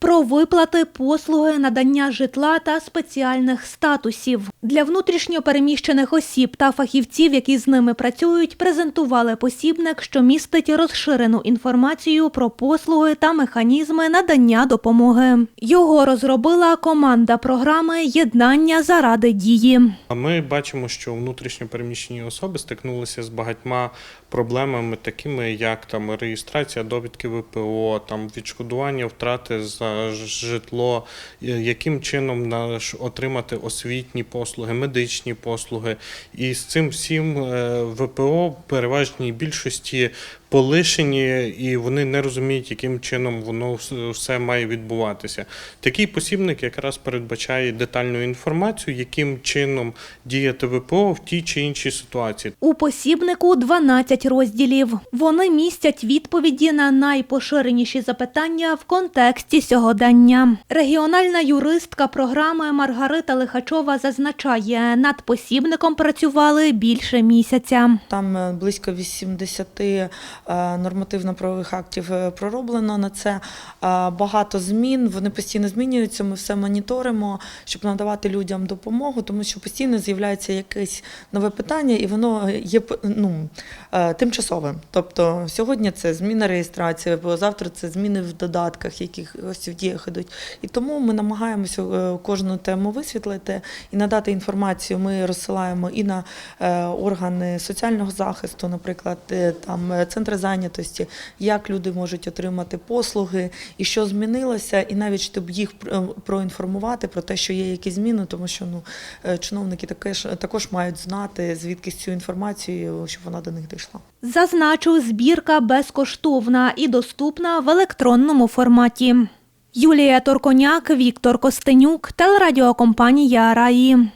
про виплати, послуги, надання житла та спеціальних статусів. Для внутрішньо переміщених осіб та фахівців, які з ними працюють, презентували посібник, що містить розширену інформацію про послуги та механізми надання допомоги. Його розробила команда програми Єднання заради дії. Ми бачимо, що внутрішньо переміщені особи стикнулися з багатьма проблемами, такими як там реєстрація довідки ВПО, там відшкодування втрати за ж- житло, е, яким чином отримати освітні послуги, медичні послуги. І з цим всім е, ВПО переважній більшості полишені, і вони не розуміють, яким чином воно все має відбуватися. Такий посібник якраз передбачає детальну інформацію, яким чином діяти ВПО в тій чи іншій ситуації. У посібнику 12 розділів. Вони містять відповіді на найпоширеніші запитання в контексті сьогодення. Регіональна юристка програми Маргарита Лихачова зазначає, над посібником працювали більше місяця. Там е, близько 80 е, нормативно-правових актів е, пророблено на це. Е, Багато змін, вони постійно змінюються. Ми все моніторимо, щоб надавати людям допомогу, тому що постійно з'являється якесь нове питання, і воно є ну, е, тимчасовим. Тобто сьогодні це зміна реєстрації, бо завтра це зміни в додатках, яких ось в діях ідуть. І тому ми намагаємося е, кожну тему висвітлити і надати інформацію. Ми розсилаємо і на е, органи соціального захисту, наприклад, е, там е, центри зайнятості, як люди можуть отримати послуги, і що змінилося, і навіть щоб їх е, проінформувати про те, що є якісь зміни, тому що ну е, чиновники також, також мають знати звідки цю інформацію, щоб вона до них дійшла. Зазначу, збірка безкоштовна і доступна в електронному форматі. Юлія Торконяк, Віктор Костенюк, телерадіокомпанія Раї.